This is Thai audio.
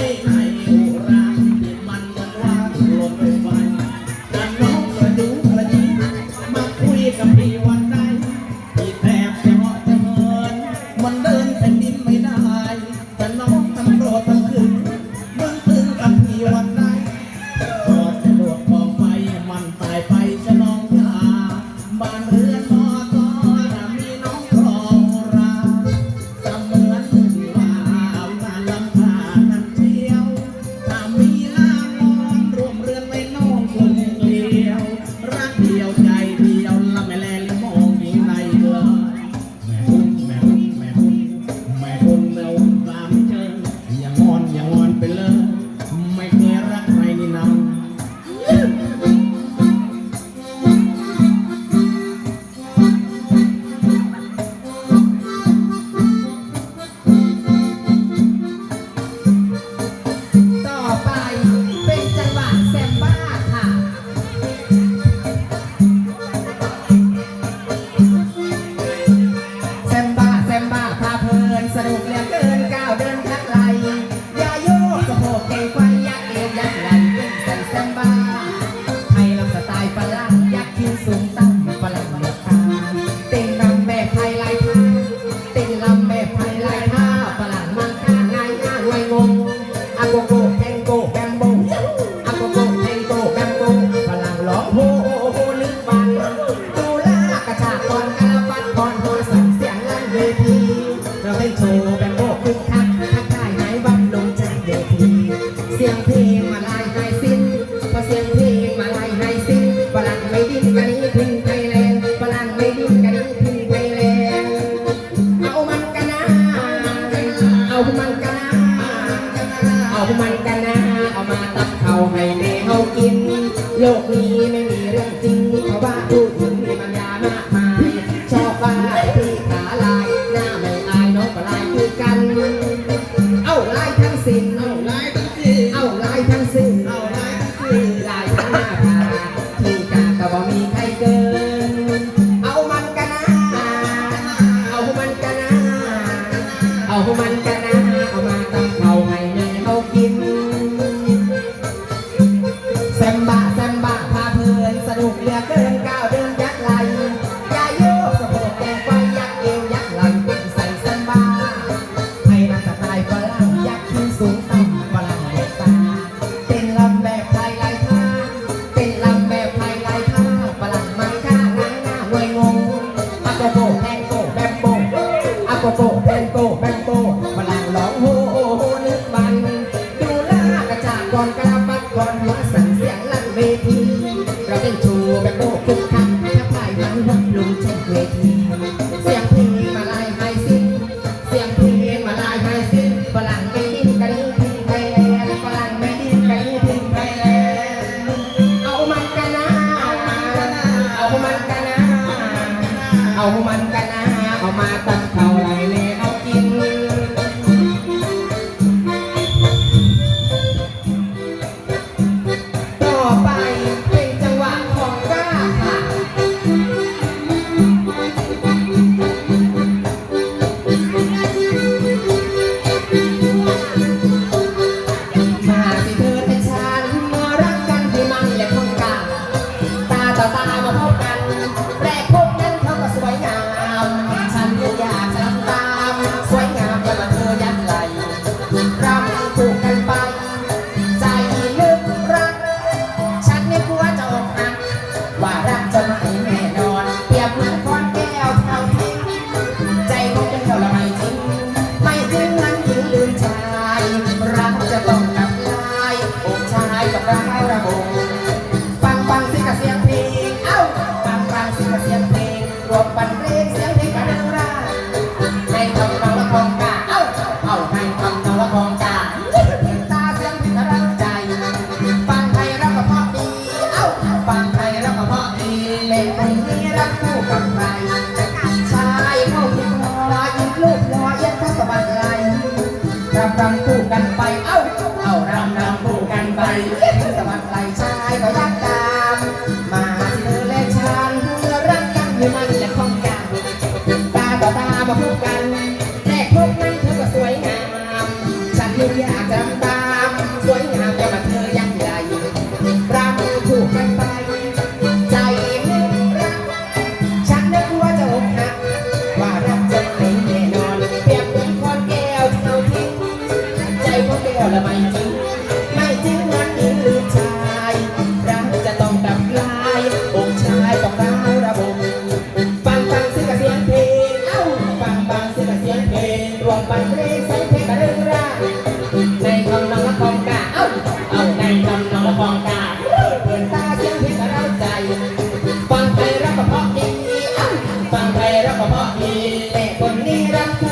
Hallelujah. มันกันนะเอามันกันนะเอามาตับเขาให้แมวกิน โลกนี้ไม่มีเรื่องจริงเขาว่าผู้หึงมีมันยามากมายชอบบ้าที่ขาลายหน้าไม่อายน้องกลายคือกัน เอาลายทั้งสิ้นเอาลายทั้งสิ้นเอาลายทั้งสิ้นเอาลายทั้งสิ้นลายทั้งหน้าผาที่กาก็บ่มีใครเกิน เอามันกันนะเอามันกันนะเอามันกัน โต้แบงโต้ฝลังร้องโฮโฮนึกมัน ดูล่ากระจาดก่อนกระปัดก่อนมาสั่นเสียงลั่นเวทีเราเป็นชูแบงโต้คุกคันถ้าพายมันวัดลุงเช็คเวที กันไป เอ้าเอารำนำคู่กันไปสมัครไหลชายก็ยักตาม มาเธอและฉันรักกันอยู่มันและคงกันตาต่อตามาคู่กัน ก็บอกมีแต่คนนี้รักเ